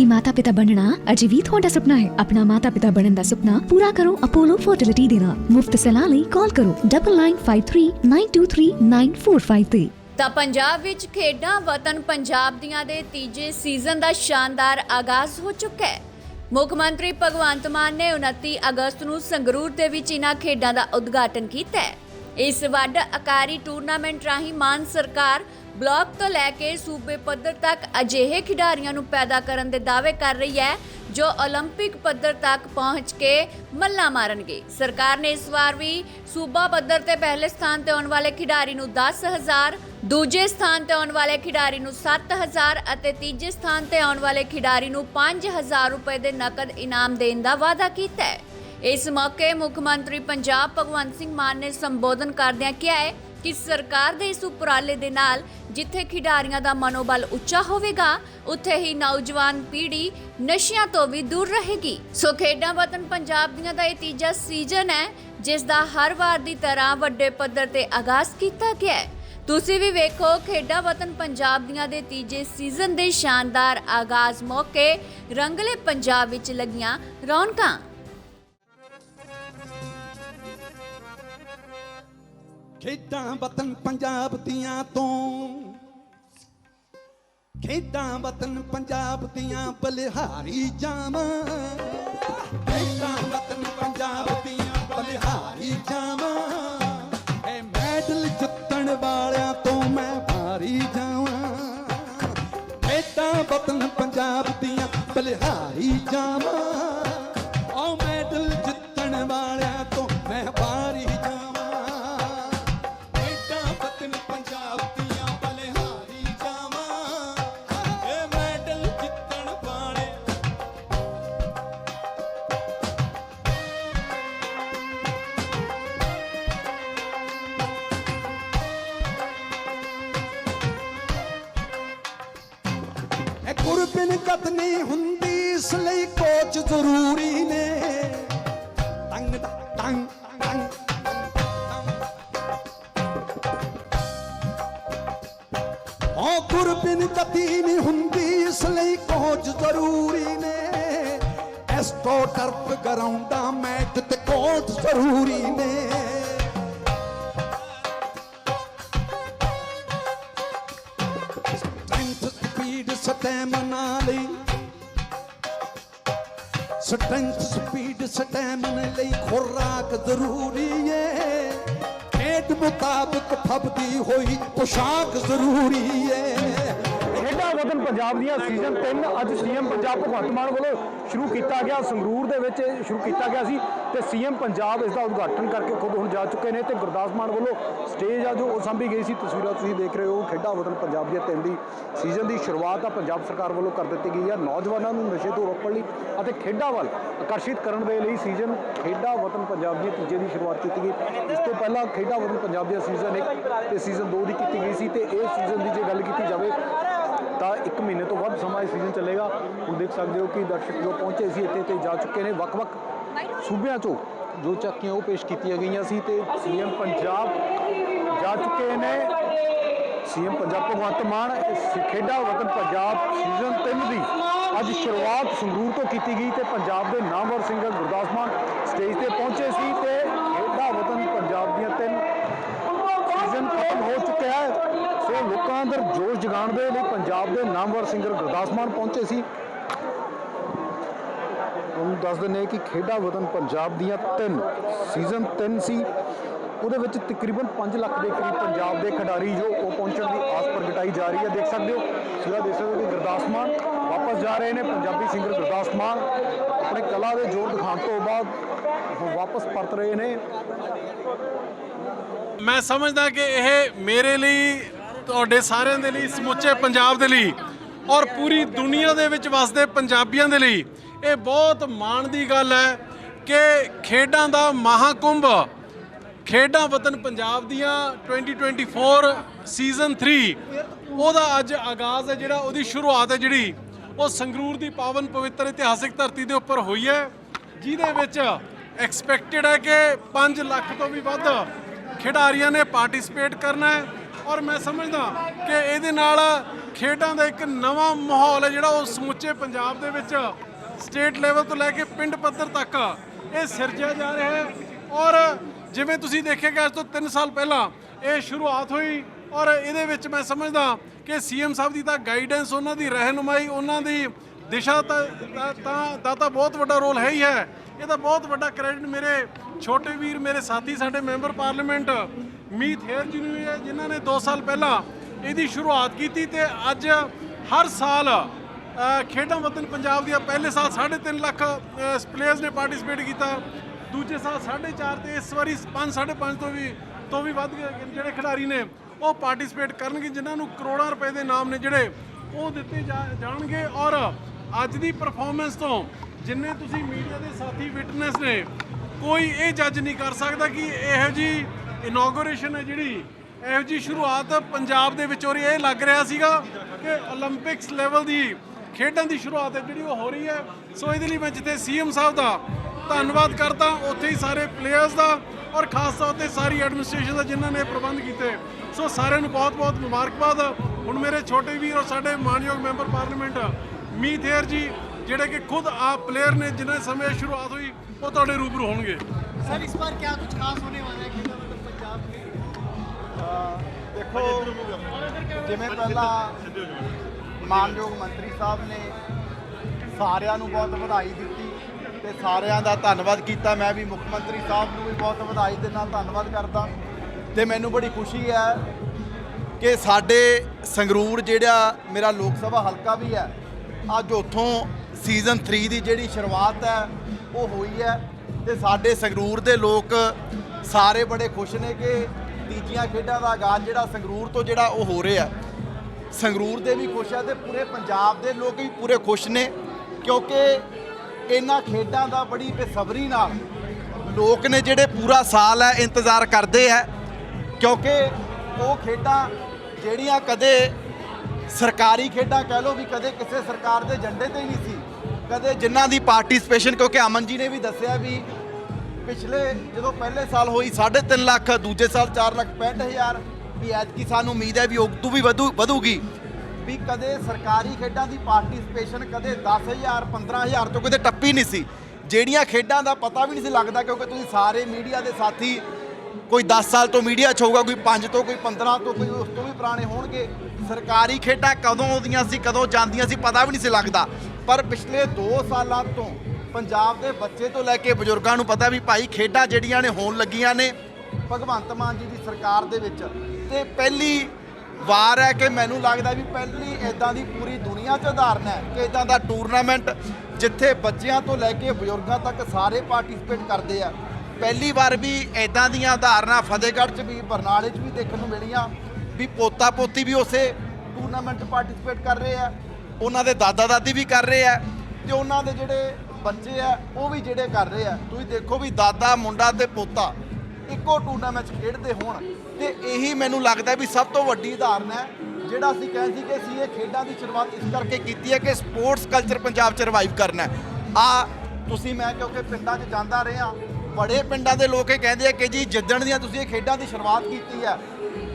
ਕਿ ਮਾਤਾ ਪਿਤਾ ਬਣਨਾ ਅਜੇ ਤੁਹਾਡਾ ਸੁਪਨਾ ਹੈ। ਆਪਣਾ ਮਾਤਾ ਪਿਤਾ ਬਣਨ ਦਾ ਸੁਪਨਾ ਪੂਰਾ ਕਰੋ ਅਪੋਲੋ ਫਰਟੀਲਿਟੀ ਦੇ ਨਾਲ। ਮੁਫਤ ਸਲਾਹ ਲਈ ਕਾਲ ਕਰੋ 9953923945 ਤਾਂ ਪੰਜਾਬ ਵਿੱਚ ਖੇਡਾਂ ਵਤਨ ਪੰਜਾਬ ਦੀਆਂ ਦੇ ਤੀਜੇ ਸੀਜ਼ਨ ਦਾ ਸ਼ਾਨਦਾਰ ਆਗਾਜ਼ ਹੋ ਚੁੱਕਾ ਹੈ। ਮੁੱਖ ਮੰਤਰੀ ਭਗਵੰਤ ਮਾਨ ਨੇ 29 ਅਗਸਤ ਨੂੰ ਸੰਗਰੂਰ ਦੇ ਵਿੱਚ ਇਹਨਾਂ ਖੇਡਾਂ ਦਾ ਉਦਘਾਟਨ ਕੀਤਾ ਹੈ। ਇਸ ਵੱਡ ਅਕਾਰੀ ਟੂਰਨਾਮੈਂਟ ਰਾਹੀਂ ਮਾਨ ਸਰਕਾਰ ਬਲਾਕ ਤੋਂ ਲੈ ਕੇ ਸੂਬੇ ਪੱਧਰ ਤੱਕ ਅਜਿਹੇ ਖਿਡਾਰੀਆਂ ਨੂੰ ਪੈਦਾ ਕਰਨ ਦੇ ਦਾਅਵੇ ਕਰ ਰਹੀ ਹੈ ਜੋ 올림픽 ਪੱਧਰ ਤੱਕ ਪਹੁੰਚ ਕੇ ਮੱਲਾ ਮਾਰਨਗੇ ਸਰਕਾਰ ਨੇ ਇਸ ਵਾਰ ਵੀ ਸੂਬਾ ਪੱਧਰ ਤੇ ਪਹਿਲੇ ਸਥਾਨ ਤੇ ਆਉਣ ਵਾਲੇ ਖਿਡਾਰੀ ਨੂੰ 10000 ਦੂਜੇ ਸਥਾਨ ਤੇ ਆਉਣ ਵਾਲੇ ਖਿਡਾਰੀ ਨੂੰ 7000 ਅਤੇ ਤੀਜੇ ਸਥਾਨ ਤੇ ਆਉਣ ਵਾਲੇ ਖਿਡਾਰੀ ਨੂੰ 5000 ਰੁਪਏ ਦੇ ਨਕਦ ਇਨਾਮ ਦੇਣ ਦਾ ਵਾਅਦਾ ਕੀਤਾ ਹੈ ਇਸ ਮੌਕੇ ਮੁੱਖ ਮੰਤਰੀ ਪੰਜਾਬ ਭਗਵੰਤ ਸਿੰਘ ਮਾਨ ਨੇ ਸੰਬੋਧਨ ਕਰਦਿਆਂ ਕਿਹਾ ਹੈ ਕਿ ਸਰਕਾਰ ਦੇ ਇਸ ਉਪਰਾਲੇ ਦੇ ਨਾਲ ਜਿੱਥੇ ਖਿਡਾਰੀਆਂ ਦਾ ਮਨੋਬਲ ਉੱਚਾ ਹੋਵੇਗਾ, ਉੱਥੇ ਹੀ ਨੌਜਵਾਨ ਪੀੜ੍ਹੀ ਨਸ਼ਿਆਂ ਤੋਂ ਵੀ ਦੂਰ ਰਹੇਗੀ। ਸੋ ਖੇਡਾਂ ਵਤਨ ਪੰਜਾਬ ਦੀਆਂ ਦਾ ਇਹ ਤੀਜਾ ਸੀਜ਼ਨ ਹੈ, ਜਿਸ ਦਾ ਹਰ ਵਾਰ ਦੀ ਤਰ੍ਹਾਂ ਵੱਡੇ ਪੱਧਰ ਤੇ ਆਗਾਜ਼ ਕੀਤਾ ਗਿਆ ਹੈ। ਤੁਸੀਂ ਵੀ ਵੇਖੋ, ਖੇਡਾਂ ਵਤਨ ਪੰਜਾਬ ਦੀਆਂ ਦੇ ਤੀਜੇ ਸੀਜ਼ਨ ਦੇ ਸ਼ਾਨਦਾਰ ਆਗਾਜ਼ ਮੌਕੇ ਰੰਗਲੇ ਪੰਜਾਬ ਵਿੱਚ ਲੱਗੀਆਂ ਰੌਣਕਾਂ। ਖੇਡਾਂ ਵਤਨ ਪੰਜਾਬ ਦੀਆਂ ਤੋਂ। ਖੇਡਾਂ ਵਤਨ ਪੰਜਾਬ ਦੀਆਂ ਬਲਿਹਾਰੀ ਜਾਵਾਂ। ਖੇਡਾਂ ਵਤਨ ਪੰਜਾਬ ਦੀਆਂ ਬਲਿਹਾਰੀ ਜਾਵਾਂ। ਐ ਮੈਡਲ ਜਿੱਤਣ ਵਾਲਿਆਂ ਤੋਂ ਮੈਂ ਭਾਰੀ ਜਾਵਾਂ। ਖੇਡਾਂ ਵਤਨ ਪੰਜਾਬ ਦੀਆਂ ਬਲਿਹਾਰੀ ਇਹ ਗੁਰਬਿਨ ਨਹੀਂ ਹੁੰਦੀ, ਇਸ ਲਈ ਕੋਚ ਜ਼ਰੂਰੀ ਨੇ। ਟੰਗ ਦਾ, ਟੰਗ ਟੰਗ ਓ ਗੁਰਬਿਨ ਕਦੀ ਨਹੀਂ ਹੁੰਦੀ, ਇਸ ਲਈ ਕੋਚ ਜ਼ਰੂਰੀ ਨੇ। ਐਸਟੋ ਟਰਫ ਗਰਾਉਂਡਾਂ ਮੈਚ ਤੇ ਕੋਚ ਜ਼ਰੂਰੀ ਨੇ। ਸਟਰੈਂਥ ਸਪੀਡ ਸਟੈਮਨਾ ਲਈ ਖੁਰਾਕ ਜ਼ਰੂਰੀ ਏ। ਖੇਡ ਮੁਤਾਬਕ ਫਬਦੀ ਹੋਈ ਪੋਸ਼ਾਕ ਜ਼ਰੂਰੀ ਏ। ਖੇਡਾਂ ਵਤਨ ਪੰਜਾਬ ਦੀਆਂ ਸੀਜ਼ਨ 3 ਅੱਜ ਸੀਐਮ ਪੰਜਾਬ ਭਗਵੰਤ ਮਾਨ ਵੱਲੋਂ ਸ਼ੁਰੂ ਕੀਤਾ ਗਿਆ, ਸੰਗਰੂਰ ਦੇ ਵਿੱਚ ਸ਼ੁਰੂ ਕੀਤਾ ਗਿਆ ਸੀ ਤੇ ਸੀਐਮ ਪੰਜਾਬ ਇਸ ਦਾ ਉਦਘਾਟਨ ਕਰਕੇ ਖੁਦ ਹੁਣ ਜਾ ਚੁੱਕੇ ਨੇ ਤੇ ਗੁਰਦਾਸ ਮਾਨ ਵੱਲੋਂ ਸਟੇਜ ਆ ਜੋ ਉਹ ਸਾਂਭੀ ਗਈ ਸੀ, ਤਸਵੀਰਾਂ ਤੁਸੀਂ ਦੇਖ ਰਹੇ ਹੋ, ਖੇਡਾਂ ਵਤਨ ਪੰਜਾਬ ਦੀਆਂ ਤਿੰਨ ਦੀ ਸੀਜ਼ਨ ਦੀ ਸ਼ੁਰੂਆਤ ਆ, ਪੰਜਾਬ ਸਰਕਾਰ ਵੱਲੋਂ ਕਰ ਦਿੱਤੀ ਗਈ ਆ, ਨੌਜਵਾਨਾਂ ਨੂੰ ਨਸ਼ੇ ਤੋਂ ਰੋਕਣ ਲਈ ਅਤੇ ਖੇਡਾਂ ਵੱਲ ਆਕਰਸ਼ਿਤ ਕਰਨ ਦੇ ਲਈ ਸੀਜ਼ਨ ਖੇਡਾਂ ਵਤਨ ਪੰਜਾਬ ਦੀ ਤੀਜੇ ਦੀ ਸ਼ੁਰੂਆਤ ਕੀਤੀ ਗਈ। ਇਸ ਤੋਂ ਪਹਿਲਾਂ ਖੇਡਾਂ ਵਤਨ ਪੰਜਾਬ ਦੀਆਂ ਸੀਜ਼ਨ 1 ਤੇ ਸੀਜ਼ਨ 2 ਦੀ ਕੀਤੀ ਗਈ ਸੀ ਤੇ ਇਹ ਸੀਜ਼ਨ ਦੀ ਜੇ ਗੱਲ ਕੀਤੀ ਜਾਵੇ ਤਾਂ 1 ਮਹੀਨੇ ਤੋਂ ਵੱਧ ਸਮਾਂ ਇਹ ਸੀਜ਼ਨ ਚੱਲੇਗਾ। ਹੁਣ ਦੇਖ ਸਕਦੇ ਹੋ ਕਿ ਦਰਸ਼ਕ ਜੋ ਪਹੁੰਚੇ ਸੀ, ਇੱਥੇ ਤੇ ਜਾ ਚੁੱਕੇ ਨੇ ਵੱਖ-ਵੱਖ ਸੂਬਿਆਂ ਚੋਂ। ਜੋ ਚੱਕੀਆਂ ਉਹ ਪੇਸ਼ ਕੀਤੀਆਂ ਗਈਆਂ ਸੀ ਤੇ ਸੀਐਮ ਪੰਜਾਬ ਜਾ ਚੁੱਕੇ ਨੇ। ਸੀਐਮ ਪੰਜਾਬ ਭਗਵੰਤ ਮਾਨ ਇਸ ਖੇਡਾਂ ਵਤਨ ਪੰਜਾਬ ਸੀਜ਼ਨ 3 ਦੀ ਅੱਜ ਸ਼ੁਰੂਆਤ ਸੰਗਰੂਰ ਤੋਂ ਕੀਤੀ ਗਈ ਤੇ ਪੰਜਾਬ ਦੇ ਨਾਮਵਰ ਸਿੰਗਰ ਗੁਰਦਾਸ ਮਾਨ ਸਟੇਜ ਤੇ ਪਹੁੰਚੇ ਸੀ ਤੇ ਖੇਡਾਂ ਵਤਨ ਪੰਜਾਬ ਦੀਆਂ ਤਿੰਨ ਸੀਜ਼ਨ ਖਤਮ ਹੋ ਚੁੱਕਿਆ ਹੈ। ਸੋ ਲੋਕਾਂ ਅੰਦਰ ਜੋਸ਼ ਜਗਾਉਣ ਦੇ ਲਈ ਪੰਜਾਬ ਦੇ ਨਾਮਵਰ ਸਿੰਗਰ ਗੁਰਦਾਸ ਮਾਨ ਪਹੁੰਚੇ ਸੀ। ਤੁਹਾਨੂੰ ਦੱਸ ਦਿੰਦੇ ਕਿ ਖੇਡਾਂ ਵਤਨ ਪੰਜਾਬ ਦੀਆਂ ਤਿੰਨ ਸੀਜ਼ਨ 3 ਸੀ। ਉਹਦੇ ਵਿੱਚ ਤਕਰੀਬਨ 5 ਲੱਖ ਦੇ ਕਰੀਬ ਪੰਜਾਬ ਦੇ ਖਿਡਾਰੀ ਜੋ ਉਹ ਪਹੁੰਚਣ ਦੀ ਆਸ ਪ੍ਰਗਟਾਈ ਜਾ ਰਹੀ ਹੈ। ਦੇਖ ਸਕਦੇ ਹੋ ਸਿੱਧਾ ਦੇਖ ਸਕਦੇ ਹੋ ਕਿ ਗੁਰਦਾਸ ਮਾਨ ਵਾਪਸ ਜਾ ਰਹੇ ਨੇ। ਪੰਜਾਬੀ ਸਿੰਗਰ ਗੁਰਦਾਸ ਮਾਨ ਆਪਣੀ ਕਲਾ ਦੇ ਜ਼ੋਰ ਦਿਖਾਉਣ ਤੋਂ ਬਾਅਦ ਵਾਪਸ ਪਰਤ ਰਹੇ ਨੇ। ਮੈਂ ਸਮਝਦਾ ਕਿ ਇਹ ਮੇਰੇ ਲਈ, ਤੁਹਾਡੇ ਸਾਰਿਆਂ ਦੇ ਲਈ, ਸਮੁੱਚੇ ਪੰਜਾਬ ਦੇ ਲਈ ਔਰ ਪੂਰੀ ਦੁਨੀਆ ਦੇ ਵਿੱਚ ਵਸਦੇ ਪੰਜਾਬੀਆਂ ਦੇ ਲਈ ਇਹ ਬਹੁਤ ਮਾਣ ਦੀ ਗੱਲ ਹੈ ਕਿ ਖੇਡਾਂ ਦਾ ਮਹਾਕੁੰਭ ਖੇਡਾਂ ਵਤਨ ਪੰਜਾਬ ਦੀਆਂ 2024 ਸੀਜ਼ਨ 3 ਉਹਦਾ ਅੱਜ ਆਗਾਜ਼ ਹੈ ਜਿਹੜਾ, ਉਹਦੀ ਸ਼ੁਰੂਆਤ ਹੈ ਜਿਹੜੀ ਉਹ ਸੰਗਰੂਰ ਦੀ ਪਾਵਨ ਪਵਿੱਤਰ ਇਤਿਹਾਸਿਕ ਧਰਤੀ ਦੇ ਉੱਪਰ ਹੋਈ ਹੈ, ਜਿਹਦੇ ਵਿੱਚ ਐਕਸਪੈਕਟਡ ਹੈ ਕਿ 5 ਲੱਖ ਤੋਂ ਵੀ ਵੱਧ ਖਿਡਾਰੀਆਂ ਨੇ ਪਾਰਟਿਸਿਪੇਟ ਕਰਨਾ ਹੈ ਔਰ ਮੈਂ ਸਮਝਦਾ ਕਿ ਇਹਦੇ ਨਾਲ ਖੇਡਾਂ ਦਾ ਇੱਕ ਨਵਾਂ ਮਾਹੌਲ ਹੈ ਜਿਹੜਾ ਉਹ ਸਮੁੱਚੇ ਪੰਜਾਬ ਦੇ ਵਿੱਚ ਸਟੇਟ ਲੈਵਲ ਤੋਂ ਲੈ ਕੇ ਪਿੰਡ ਪੱਧਰ ਤੱਕ ਇਹ ਸਿਰਜਿਆ ਜਾ ਰਿਹਾ ਹੈ ਔਰ ਜਿਵੇਂ ਤੁਸੀਂ ਦੇਖਿਆ ਕਿ ਅੱਜ ਤੋਂ 3 ਸਾਲ ਪਹਿਲਾਂ ਇਹ ਸ਼ੁਰੂਆਤ ਹੋਈ ਔਰ ਇਹਦੇ ਵਿੱਚ ਮੈਂ ਸਮਝਦਾ ਕਿ ਸੀਐਮ ਸਾਹਿਬ ਦੀ ਤਾਂ ਗਾਈਡੈਂਸ ਉਹਨਾਂ ਦੀ, ਰਹਿਨੁਮਾਈ ਉਹਨਾਂ ਦੀ, ਦਿਸ਼ਾ ਤਾਂ, ਤਾਂ- ਤਾਂ, ਦਾ ਤਾਂ ਬਹੁਤ ਵੱਡਾ ਰੋਲ ਹੈ ਹੀ ਹੈ। ਇਹਦਾ ਬਹੁਤ ਵੱਡਾ ਕ੍ਰੈਡਿਟ ਮੇਰੇ ਛੋਟੇ ਵੀਰ, ਮੇਰੇ ਸਾਥੀ, ਸਾਡੇ ਮੈਂਬਰ ਪਾਰਲੀਮੈਂਟ ਮੀਤ ਹੇਰ ਜੀ ਨੂੰ ਹੈ, ਜਿਨ੍ਹਾਂ ਨੇ 2 ਸਾਲ ਪਹਿਲਾਂ ਇਹਦੀ ਸ਼ੁਰੂਆਤ ਕੀਤੀ ਤੇ ਅੱਜ ਹਰ ਸਾਲ ਖੇਡਾਂ ਵਤਨ ਪੰਜਾਬ ਦੀਆਂ ਪਹਿਲੇ ਸਾਲ 3.5 ਲੱਖ ਪਲੇਅਰਸ ਨੇ ਪਾਰਟਿਸਿਪੇਟ ਕੀਤਾ। ਦੂਜੇ ਸਾਲ 4.5 ਤੇ ਇਸ ਵਾਰੀ 5 5.5 ਤੋਂ ਵੀ ਤੋਂ ਵੀ ਵੱਧ ਜਿਹੜੇ ਖਿਡਾਰੀ ਨੇ। ਉਹ ਪਾਰਟਿਸਿਪੇਟ ਕਰਨਗੇ, ਜਿਨ੍ਹਾਂ ਨੂੰ ਕਰੋੜਾਂ ਰੁਪਏ ਦੇ ਨਾਮ ਨੇ ਜਿਹੜੇ ਉਹ ਦਿੱਤੇ ਜਾਣਗੇ। ਔਰ ਅੱਜ ਦੀ ਪਰਫਾਰਮੈਂਸ ਤੋਂ ਜਿੰਨੇ ਤੁਸੀਂ ਮੀਡੀਆ ਦੇ ਸਾਥੀ ਵਿਟਨੈਸ ਨੇ, ਕੋਈ ਇਹ ਜੱਜ ਨਹੀਂ ਕਰ ਸਕਦਾ ਕਿ ਇਹੋ ਜੀ ਇਨੋਗੂਰੇਸ਼ਨ ਹੈ ਜਿਹੜੀ, ਇਹੋ ਜੀ ਸ਼ੁਰੂਆਤ ਪੰਜਾਬ ਦੇ ਵਿੱਚ ਹੋ ਰਹੀ ਹੈ। ਇਹ ਲੱਗ ਰਿਹਾ ਸੀਗਾ ਕਿ 올림픽ਸ ਲੈਵਲ ਦੀ ਖੇਡਾਂ ਦੀ ਸ਼ੁਰੂਆਤ ਹੈ, ਜਿਹੜੀ ਉਹ ਹੋ ਰਹੀ ਹੈ। ਸੋ ਇਹਦੇ ਲਈ ਮੈਂ ਜਿੱਥੇ ਸੀਐਮ ਸਾਹਿਬ ਦਾ ਧੰਨਵਾਦ ਕਰਦਾ, ਉੱਥੇ ਹੀ ਸਾਰੇ ਪਲੇਅਰਸ ਦਾ ਔਰ ਖਾਸ ਤੌਰ ਤੇ ਸਾਰੀ ਐਡਮਿਨਿਸਟ੍ਰੇਸ਼ਨ ਦਾ, ਜਿਨ੍ਹਾਂ ਨੇ ਪ੍ਰਬੰਧ ਕੀਤੇ। ਸੋ ਸਾਰਿਆਂ ਨੂੰ ਬਹੁਤ-ਬਹੁਤ ਮੁਬਾਰਕਬਾਦ। ਹੁਣ ਮੇਰੇ ਛੋਟੇ ਵੀਰ ਔਰ ਸਾਡੇ ਮਾਨਯੋਗ ਮੈਂਬਰ ਪਾਰਲੀਮੈਂਟ ਮੀਥੇਰ ਜੀ ਜਿਹੜੇ ਕਿ ਖੁਦ ਆਪ ਪਲੇਅਰ ਨੇ ਜਿਨ੍ਹਾਂ ਸਮੇਂ ਸ਼ੁਰੂਆਤ ਹੋਈ ਉਹ ਤੁਹਾਡੇ ਰੂਬਰੂ ਹੋਣਗੇ। ਸਰ ਇਸ ਵਾਰ ਕਿਆ ਕੁਝ ਖਾਸ ਹੋਣੇ ਵਾਲਾ ਹੈ ਖੇਡਾਂ ਮਤਲਬ ਪੰਜਾਬ ਲਈ ਦੇਖੋ ਜਿਵੇਂ ਪਹਿਲਾਂ ਮਾਨਯੋਗ ਮੰਤਰੀ ਸਾਹਿਬ ਨੇ ਸਾਰਿਆਂ ਨੂੰ ਬਹੁਤ ਵਧਾਈ ਦਿੱਤੀ ਤੇ ਸਾਰਿਆਂ ਦਾ ਧੰਨਵਾਦ ਕੀਤਾ। ਮੈਂ ਵੀ ਮੁੱਖ ਮੰਤਰੀ ਸਾਹਿਬ ਨੂੰ ਵੀ ਬਹੁਤ ਵਧਾਈ ਦੇ ਨਾਲ ਧੰਨਵਾਦ ਕਰਦਾ। ਤੇ ਮੈਨੂੰ ਬੜੀ ਖੁਸ਼ੀ ਹੈ ਕਿ ਸਾਡੇ ਸੰਗਰੂਰ ਜਿਹੜਾ ਮੇਰਾ ਲੋਕ ਸਭਾ ਹਲਕਾ ਵੀ ਹੈ, ਅੱਜ ਉੱਥੋਂ ਸੀਜ਼ਨ 3 ਦੀ ਜਿਹੜੀ ਸ਼ੁਰੂਆਤ ਹੈ, ਉਹ ਹੋਈ ਹੈ ਤੇ ਸਾਡੇ ਸੰਗਰੂਰ ਦੇ ਲੋਕ ਸਾਰੇ ਬੜੇ ਖੁਸ਼ ਨੇ ਕਿ ਤੀਜੀਆਂ ਖੇਡਾਂ ਦਾ ਆਗਾਜ਼ ਜਿਹੜਾ ਸੰਗਰੂਰ ਤੋਂ ਜਿਹੜਾ ਉਹ ਹੋ ਰਿਹਾ ਸੰਗਰੂਰ ਦੇ ਵੀ ਖੁਸ਼ ਹੈ ਤੇ ਪੂਰੇ ਪੰਜਾਬ ਦੇ ਲੋਕ ਵੀ ਪੂਰੇ ਖੁਸ਼ ਨੇ ਕਿਉਂਕਿ ਇਹਨਾਂ ਖੇਡਾਂ ਦਾ ਬੜੀ ਬੇਸਬਰੀ ਨਾਲ ਲੋਕ ਨੇ ਜਿਹੜੇ ਪੂਰਾ ਸਾਲ ਹੈ ਇੰਤਜ਼ਾਰ ਕਰਦੇ ਹੈ ਕਿਉਂਕਿ ਉਹ ਖੇਡਾਂ ਜਿਹੜੀਆਂ ਕਦੇ ਸਰਕਾਰੀ ਖੇਡਾਂ ਕਹਿ ਲਓ ਵੀ ਕਦੇ ਕਿਸੇ ਸਰਕਾਰ ਦੇ ਏਜੰਡੇ ਤੇ ਨਹੀਂ ਸੀ, ਕਦੇ ਜਿਨ੍ਹਾਂ ਦੀ ਪਾਰਟਿਸਿਪੇਸ਼ਨ ਕਿਉਂਕਿ ਅਮਨ ਜੀ ਨੇ ਵੀ ਦੱਸਿਆ ਵੀ ਪਿਛਲੇ ਜਦੋਂ ਪਹਿਲੇ ਸਾਲ ਹੋਈ 3.5 ਲੱਖ, ਦੂਜੇ ਸਾਲ 4 ਲੱਖ 65000 ਵੀ ਐਤਕੀ ਸਾਨੂੰ ਉਮੀਦ ਹੈ ਵੀ ਉਦੋਂ ਵੀ ਵਧੂ, ਵਧੂਗੀ। ਵੀ ਕਦੇ ਸਰਕਾਰੀ ਖੇਡਾਂ ਦੀ ਪਾਰਟਿਸਿਪੇਸ਼ਨ ਕਦੇ 10000 15000 ਤੋਂ ਕਦੇ ਟੱਪੀ ਨਹੀਂ ਸੀ। ਜਿਹੜੀਆਂ ਖੇਡਾਂ ਦਾ ਪਤਾ ਵੀ ਨਹੀਂ ਸੀ ਲੱਗਦਾ, ਕਿਉਂਕਿ ਤੁਸੀਂ ਸਾਰੇ ਮੀਡੀਆ ਦੇ ਸਾਥੀ ਕੋਈ 10 ਸਾਲ ਤੋਂ ਮੀਡੀਆ 'ਚ ਹੋਊਗਾ, ਕੋਈ 5 ਤੋਂ, ਕੋਈ 15 ਤੋਂ, ਕੋਈ ਉਸ ਤੋਂ ਵੀ ਪੁਰਾਣੇ ਹੋਣਗੇ। ਸਰਕਾਰੀ ਖੇਡਾਂ ਕਦੋਂ ਆਉਂਦੀਆਂ ਸੀ, ਕਦੋਂ ਜਾਂਦੀਆਂ ਸੀ, ਪਤਾ ਵੀ ਨਹੀਂ ਸੀ ਲੱਗਦਾ। ਪਰ ਪਿਛਲੇ 2 ਸਾਲਾਂ ਤੋਂ ਪੰਜਾਬ ਦੇ ਬੱਚੇ ਤੋਂ ਲੈ ਕੇ ਬਜ਼ੁਰਗਾਂ ਨੂੰ ਪਤਾ ਵੀ ਭਾਈ ਖੇਡਾਂ ਜਿਹੜੀਆਂ ਨੇ ਹੋਣ ਲੱਗੀਆਂ ਨੇ ਭਗਵੰਤ ਮਾਨ ਜੀ ਦੀ ਸਰਕਾਰ ਦੇ ਵਿੱਚ। ਤੇ ਪਹਿਲੀ ਵਾਰ ਹੈ ਕਿ ਮੈਨੂੰ ਲੱਗਦਾ ਵੀ ਪਹਿਲੀ ਇਦਾਂ ਦੀ ਪੂਰੀ ਦੁਨੀਆ 'ਚ ਉਦਾਹਰਨ ਹੈ ਕਿ ਇਦਾਂ ਦਾ ਟੂਰਨਾਮੈਂਟ ਜਿੱਥੇ ਬੱਚਿਆਂ ਤੋਂ ਲੈ ਕੇ ਬਜ਼ੁਰਗਾਂ ਤੱਕ ਸਾਰੇ ਪਾਰਟਿਸਿਪੇਟ ਕਰਦੇ ਆ। ਪਹਿਲੀ ਵਾਰ ਵੀ ਇਦਾਂ ਦੀਆਂ ਉਦਾਹਰਨਾਂ ਫਤਿਹਗੜ੍ਹ 'ਚ ਵੀ, ਬਰਨਾਲੇ 'ਚ ਵੀ ਦੇਖਣ ਨੂੰ ਮਿਲੀਆਂ ਵੀ ਪੋਤਾ ਪੋਤੀ ਵੀ ਉਸੇ ਟੂਰਨਾਮੈਂਟ 'ਚ ਪਾਰਟਿਸਿਪੇਟ ਕਰ ਰਹੇ ਆ। ਉਹਨਾਂ ਦੇ ਦਾਦਾ ਦਾਦੀ ਵੀ ਕਰ ਰਹੇ ਆ ਤੇ ਉਹਨਾਂ ਦੇ ਜਿਹੜੇ ਬੱਚੇ ਆ, ਉਹ ਵੀ ਜਿਹੜੇ ਕਰ ਰਹੇ ਆ। ਤੁਸੀਂ ਦੇਖੋ ਵੀ ਦਾਦਾ, ਮੁੰਡਾ ਤੇ ਪੋਤਾ ਇੱਕੋ ਟੂਰਨਾਮੈਂਟ 'ਚ ਖੇਡਦੇ ਹੋਣ ਤੇ ਇਹੀ ਮੈਨੂੰ ਲੱਗਦਾ ਵੀ ਸਭ ਤੋਂ ਵੱਡੀ ਉਦਾਹਰਨ ਹੈ, ਜਿਹੜਾ ਅਸੀਂ ਕਹਿੰਦੇ ਸੀ ਕਿ ਅਸੀਂ ਇਹ ਖੇਡਾਂ ਦੀ ਸ਼ੁਰੂਆਤ ਇਸ ਕਰਕੇ ਕੀਤੀ ਹੈ ਕਿ ਸਪੋਰਟਸ ਕਲਚਰ ਪੰਜਾਬ 'ਚ ਰਿਵਾਈਵ ਕਰਨਾ ਹੈ। ਆ, ਤੁਸੀਂ ਮੈਂ ਕਿਉਂਕਿ ਪਿੰਡਾਂ 'ਚ ਜਾਂਦਾ ਰਿਹਾ ਬੜੇ ਪਿੰਡਾਂ ਦੇ ਲੋਕ ਇਹ ਕਹਿੰਦੇ ਆ ਕਿ ਜੀ ਜਿੱਦਣ ਦੀਆਂ ਤੁਸੀਂ ਇਹ ਖੇਡਾਂ ਦੀ ਸ਼ੁਰੂਆਤ ਕੀਤੀ ਹੈ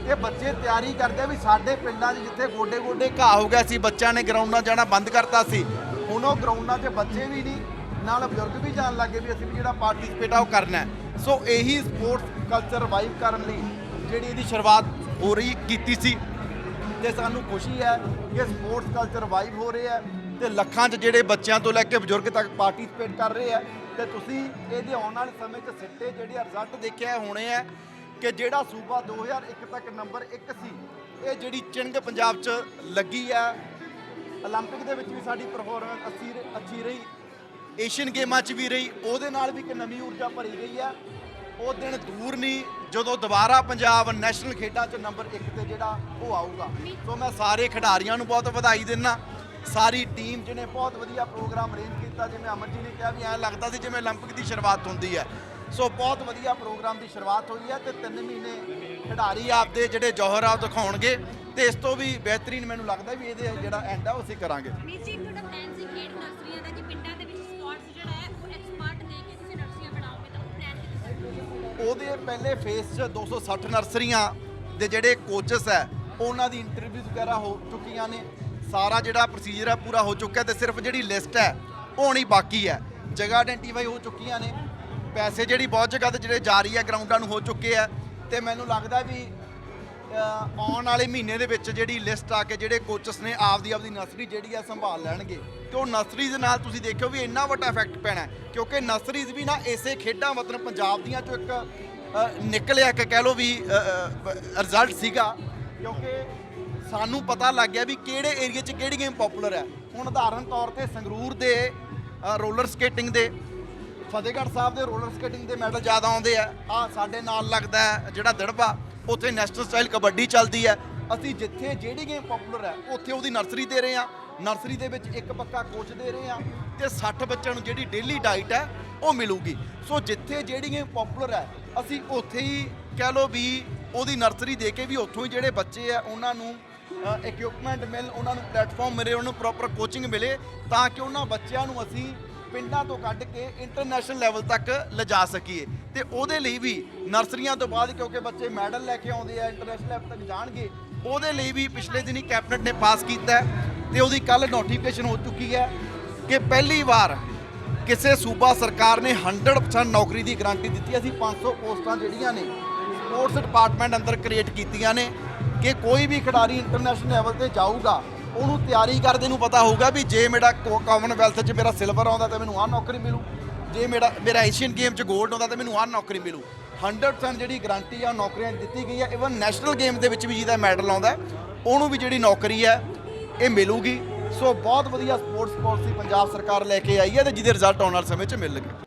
ਇਹ ਬੱਚੇ ਤਿਆਰੀ ਕਰਦੇ ਆ ਵੀ ਸਾਡੇ ਪਿੰਡਾਂ 'ਚ ਜਿੱਥੇ ਗੋਡੇ ਗੋਡੇ ਘਾਹ ਹੋ ਗਿਆ ਸੀ, ਬੱਚਿਆਂ ਨੇ ਗਰਾਊਂਡਾਂ ਜਾਣਾ ਬੰਦ ਕਰਤਾ ਸੀ, ਹੁਣ ਉਹ ਗਰਾਊਂਡਾਂ 'ਚ ਬੱਚੇ ਵੀ ਨਹੀਂ, ਨਾਲ ਬਜ਼ੁਰਗ ਵੀ ਜਾਣ ਲੱਗੇ ਵੀ ਅਸੀਂ ਵੀ ਜਿਹੜਾ ਪਾਰਟਿਸਿਪੇਟ ਆ ਉਹ ਕਰਨਾ ਸੋ ਇਹੀ ਸਪੋਰਟਸ ਕਲਚਰ ਰਿਵਾਈਵ ਕਰਨ ਲਈ ਜਿਹੜੀ ਇਹਦੀ ਸ਼ੁਰੂਆਤ ਹੋ ਰਹੀ, ਕੀਤੀ ਸੀ। ਤੇ ਸਾਨੂੰ ਖੁਸ਼ੀ ਹੈ ਕਿ ਸਪੋਰਟਸ ਕਲਚਰ ਰਿਵਾਈਵ ਹੋ ਰਿਹਾ ਹੈ ਤੇ ਲੱਖਾਂ 'ਚ ਜਿਹੜੇ ਬੱਚਿਆਂ ਤੋਂ ਲੈ ਕੇ ਬਜ਼ੁਰਗ ਤੱਕ ਪਾਰਟਿਸਿਪੇਟ ਕਰ ਰਹੇ ਆ। ਤੇ ਤੁਸੀਂ ਇਹਦੇ ਆਉਣ ਵਾਲੇ ਸਮੇਂ 'ਚ ਸਿੱਟੇ ਜਿਹੜੇ ਰਿਜ਼ਲਟ ਦੇਖਿਆ ਹੋਣੇ ਆ ਕਿ ਜਿਹੜਾ ਸੂਬਾ 2001 ਤੱਕ ਨੰਬਰ 1 ਸੀ ਇਹ ਜਿਹੜੀ ਚਿੰਗ ਪੰਜਾਬ 'ਚ ਲੱਗੀ ਆ 올림픽 ਦੇ ਵਿੱਚ ਵੀ ਸਾਡੀ ਪਰਫਾਰਮੈਂਸ ਅੱਛੀ ਰ- ਅੱਛੀ ਰਹੀ ਏਸ਼ੀਅਨ ਗੇਮਾਂ 'ਚ ਵੀ ਰਹੀ ਉਹਦੇ ਨਾਲ ਵੀ ਇੱਕ ਨਵੀਂ ਊਰਜਾ ਭਰੀ ਗਈ ਆ ਉਹ ਦਿਨ ਦੂਰ ਨਹੀਂ ਜਦੋਂ ਦੁਬਾਰਾ ਪੰਜਾਬ ਨੈਸ਼ਨਲ ਖੇਡਾਂ 'ਚ ਨੰਬਰ 1 ਤੇ ਜਿਹੜਾ ਉਹ ਆਊਗਾ ਸੋ ਮੈਂ ਸਾਰੇ ਖਿਡਾਰੀਆਂ ਨੂੰ ਬਹੁਤ ਵਧਾਈ ਦਿੰਦਾ ਸਾਰੀ ਟੀਮ ਜਿਹਨੇ ਬਹੁਤ ਵਧੀਆ ਪ੍ਰੋਗਰਾਮ ਅਰੇਂਜ ਕੀਤਾ ਜਿਵੇਂ ਅਮਨ ਜੀ ਨੇ ਕਿਹਾ ਵੀ ਐਂ ਲੱਗਦਾ ਸੀ ਜਿਵੇਂ 올림픽 ਦੀ ਸ਼ੁਰੂਆਤ ਹੁੰਦੀ ਹੈ ਸੋ ਬਹੁਤ ਵਧੀਆ ਪ੍ਰੋਗਰਾਮ ਦੀ ਸ਼ੁਰੂਆਤ ਹੋਈ ਹੈ ਤੇ 3 ਮਹੀਨੇ ਖਿਡਾਰੀ ਆਪਦੇ ਜਿਹੜੇ ਜੌਹਰ ਆ ਉਹ ਦਿਖਾਉਣਗੇ ਤੇ ਇਸ ਤੋਂ ਵੀ ਬਿਹਤਰੀਨ ਮੈਨੂੰ ਲੱਗਦਾ ਵੀ ਇਹਦੇ ਜਿਹੜਾ ਐਂਡ ਆ ਉਹ ਅਸੀਂ ਕਰਾਂਗੇ ਵੀਰ ਜੀ ਤੁਹਾਡਾ ਪਲਾਨ ਸੀ ਖੇਡ ਨਰਸਰੀਆਂ ਦਾ ਕਿ ਪਿੰਡਾਂ ਦੇ ਵਿੱਚ ਸਪੋਰਟਸ ਜਿਹੜਾ ਹੈ ਉਹ ਐਕਸਪਰਟ ਦੇ ਕੇ ਤੁਸੀਂ ਨਰਸਰੀਆਂ ਬਣਾਓਗੇ ਤਾਂ ਉਹ ਪਲਾਨ ਕਿਤੇ ਉਹਦੇ ਪਹਿਲੇ ਫੇਸ 'ਚ 260 ਨਰਸਰੀਆਂ ਦੇ ਜਿਹੜੇ ਕੋਚਸ ਹੈ ਉਹਨਾਂ ਦੀ ਇੰਟਰਵਿਊ ਵਗੈਰਾ ਹੋ ਚੁੱਕੀਆਂ ਨੇ ਸਾਰਾ ਜਿਹੜਾ ਪ੍ਰੋਸੀਜਰ ਹੈ ਪੂਰਾ ਹੋ ਚੁੱਕਾ ਹੈ ਤੇ ਸਿਰਫ ਜਿਹੜੀ ਲਿਸਟ ਹੈ, ਉਹ ਹੋਣੀ ਬਾਕੀ ਹੈ। ਜਗ੍ਹਾ ਆਇਡੈਂਟੀਫਾਈ ਹੋ ਚੁੱਕੀਆਂ ਨੇ। ਪੈਸੇ ਜਿਹੜੀ ਬਹੁਤ ਜਗ੍ਹਾ ਤੇ ਜਿਹੜੇ ਜਾਰੀ ਹੈ ਗਰਾਊਂਡਾਂ ਨੂੰ ਹੋ ਚੁੱਕੇ ਆ ਤੇ ਮੈਨੂੰ ਲੱਗਦਾ ਵੀ ਆਉਣ ਵਾਲੇ ਮਹੀਨੇ ਦੇ ਵਿੱਚ ਜਿਹੜੀ ਲਿਸਟ ਆ ਕੇ ਜਿਹੜੇ ਕੋਚਸ ਨੇ ਆਪਦੀ ਆਪਦੀ ਨਰਸਰੀ ਜਿਹੜੀ ਆ ਸੰਭਾਲ ਲੈਣਗੇ। ਤੇ ਉਹ ਨਰਸਰੀ ਦੇ ਨਾਲ ਤੁਸੀਂ ਦੇਖਿਓ ਵੀ ਇੰਨਾ ਵੱਡਾ ਇਫੈਕਟ ਪੈਣਾ ਕਿਉਂਕਿ ਨਰਸਰੀਜ਼ ਵੀ ਨਾ ਇਸੇ ਖੇਡਾਂ ਮਤਲਬ ਪੰਜਾਬ ਦੀਆਂ ਚੋਂ ਇੱਕ ਨਿਕਲਿਆ ਕਿ ਕਹਿ ਲਓ ਵੀ ਰਿਜ਼ਲਟ ਸੀਗਾ। ਕਿਉਂਕਿ ਸਾਨੂੰ ਪਤਾ ਲੱਗ ਗਿਆ ਵੀ ਕਿਹੜੇ ਏਰੀਆ 'ਚ ਕਿਹੜੀ ਗੇਮ ਪਪੂਲਰ ਹੈ। ਹੁਣ ਉਦਾਹਰਨ ਤੌਰ ਤੇ ਸੰਗਰੂਰ ਦੇ ਰੋਲਰ ਸਕੇਟਿੰਗ ਦੇ, ਫਤਿਹਗੜ੍ਹ ਸਾਹਿਬ ਦੇ ਰੋਲਰ ਸਕੇਟਿੰਗ ਦੇ ਮੈਡਲ ਜ਼ਿਆਦਾ ਆਉਂਦੇ ਆ। ਆ ਸਾਡੇ ਨਾਲ ਲੱਗਦਾ ਜਿਹੜਾ ਦੜਬਾ, ਉੱਥੇ ਨੈਸ਼ਨਲ ਸਟਾਈਲ ਕਬੱਡੀ ਚੱਲਦੀ ਹੈ। ਅਸੀਂ ਜਿੱਥੇ ਜਿਹੜੀ ਗੇਮ ਪਪੂਲਰ ਹੈ, ਉੱਥੇ ਉਹਦੀ ਨਰਸਰੀ ਦੇ ਰਹੇ ਆ ਨਰਸਰੀ ਦੇ ਵਿੱਚ ਇੱਕ ਪੱਕਾ ਕੋਚ ਦੇ ਰਹੇ ਆ ਤੇ 60 ਬੱਚਿਆਂ ਨੂੰ ਜਿਹੜੀ ਡੇਲੀ ਡਾਈਟ ਹੈ, ਉਹ ਮਿਲੂਗੀ। ਸੋ ਜਿੱਥੇ ਜਿਹੜੀ ਗੇਮ ਪਪੂਲਰ ਹੈ, ਅਸੀਂ ਉੱਥੇ ਹੀ ਕਹਿ ਲਓ ਵੀ ਉਹਦੀ ਨਰਸਰੀ ਦੇ ਕੇ ਵੀ ਉੱਥੋਂ ਹੀ ਜਿਹੜੇ ਬੱਚੇ ਆ, ਉਹਨਾਂ ਨੂੰ ਇਕਵਿਪਮੈਂਟ ਮਿਲ, ਉਹਨਾਂ ਨੂੰ ਪਲੇਟਫਾਰਮ ਮਿਲੇ, ਉਹਨਾਂ ਨੂੰ ਪ੍ਰੋਪਰ ਕੋਚਿੰਗ ਮਿਲੇ, ਤਾਂ ਕਿ ਉਹਨਾਂ ਬੱਚਿਆਂ ਨੂੰ ਅਸੀਂ ਪਿੰਡਾਂ ਤੋਂ ਕੱਢ ਕੇ ਇੰਟਰਨੈਸ਼ਨਲ ਲੈਵਲ ਤੱਕ ਲਿਜਾ ਸਕੀਏ ਤੇ ਉਹਦੇ ਲਈ ਵੀ ਨਰਸਰੀਆਂ ਤੋਂ ਬਾਅਦ, ਕਿਉਂਕਿ ਬੱਚੇ ਮੈਡਲ ਲੈ ਕੇ ਆਉਂਦੇ ਆ ਇੰਟਰਨੈਸ਼ਨਲ ਲੈਵਲ ਤੱਕ ਜਾਣਗੇ, ਉਹਦੇ ਲਈ ਵੀ ਪਿਛਲੇ ਦਿਨੀ ਕੈਬਨਿਟ ਨੇ ਪਾਸ ਕੀਤਾ ਹੈ, ਤੇ ਉਹਦੀ ਕੱਲ ਨੋਟੀਫਿਕੇਸ਼ਨ ਹੋ ਚੁੱਕੀ ਹੈ ਕਿ ਪਹਿਲੀ ਵਾਰ ਕਿਸੇ ਸੂਬਾ ਸਰਕਾਰ ਨੇ 100% ਨੌਕਰੀ ਦੀ ਗਾਰੰਟੀ ਦਿੱਤੀ ਹੈ। ਅਸੀਂ 500 ਪੋਸਟਾਂ ਜਿਹੜੀਆਂ ਨੇ ਸਪੋਰਟਸ ਡਿਪਾਰਟਮੈਂਟ ਅੰਦਰ ਕ੍ਰੀਏਟ ਕੀਤੀਆਂ ਨੇ ਕਿ ਕੋਈ ਵੀ ਖਿਡਾਰੀ ਇੰਟਰਨੈਸ਼ਨਲ ਲੈਵਲ ਤੇ ਜਾਊਗਾ, ਉਹਨੂੰ ਤਿਆਰੀ ਕਰਦੇ ਨੂੰ ਪਤਾ ਹੋਊਗਾ ਵੀ ਜੇ ਮੇਰਾ ਕਾਮਨਵੈਲਥ 'ਚ ਮੇਰਾ ਸਿਲਵਰ ਆਉਂਦਾ ਤਾਂ ਮੈਨੂੰ ਆਹ ਨੌਕਰੀ ਮਿਲੂ। ਜੇ ਮੇਰਾ ਮੇਰਾ ਏਸ਼ੀਅਨ ਗੇਮ 'ਚ 골ਡ ਆਉਂਦਾ ਤਾਂ ਮੈਨੂੰ ਆਹ ਨੌਕਰੀ ਮਿਲੂ। 100% ਜਿਹੜੀ ਗਾਰੰਟੀ ਆ, ਨੌਕਰੀਆਂ ਦਿੱਤੀ ਗਈ ਹੈ ਇਵਨ ਨੈਸ਼ਨਲ ਗੇਮ ਦੇ ਵਿੱਚ ਵੀ ਜਿਹਦਾ ਮੈਡਲ ਆਉਂਦਾ, ਉਹਨੂੰ ਵੀ ਜਿਹੜੀ ਨੌਕਰੀ ਹੈ ਇਹ ਮਿਲੂਗੀ। ਸੋ ਬਹੁਤ ਵਧੀਆ ਸਪੋਰਟਸ ਪਾਲਿਸੀ ਪੰਜਾਬ ਸਰਕਾਰ ਲੈ ਕੇ ਆਈ ਹੈ ਤੇ ਜਿਹਦੇ ਰਿਜ਼ਲਟ ਆਉਣ ਵਾਲੇ ਸਮੇਂ 'ਚ ਮਿਲਣਗੇ।